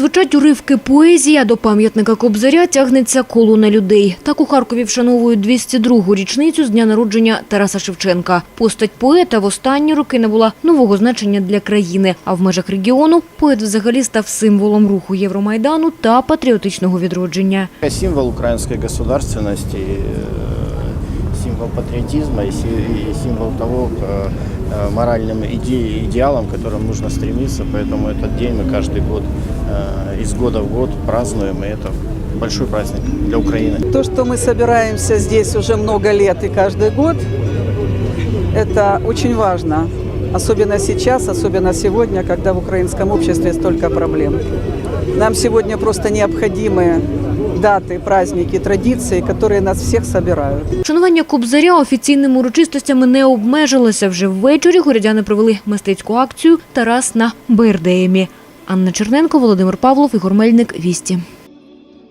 Звучать уривки поезії, а до пам'ятника Кобзаря тягнеться колона людей. Так у Харкові вшановують 202-гу річницю з дня народження Тараса Шевченка. Постать поета в останні роки набула нового значення для країни. А в межах регіону поет взагалі став символом руху Євромайдану та патріотичного відродження. Символ украинской государственности, э, символ патриотизма и си- и символ того э, э, моральным иде- идеалам, к которым нужно стремиться. Поэтому этот день мы каждый год, э, из года в год празднуем, и это большой праздник для Украины. То, что мы собираемся здесь уже много лет и каждый год, это очень важно. Особенно сейчас, особенно сегодня, когда в украинском обществе столько проблем. Нам сегодня просто необходимы даты, праздники, традиції, які нас всіх собирают. Шанування Кобзаря офіційними урочистостями не обмежилося. Вже ввечері городяни провели мистецьку акцію «Тарас на Бердеємі. Анна Черненко, Володимир Павлов, Ігор Мельник, Вісті.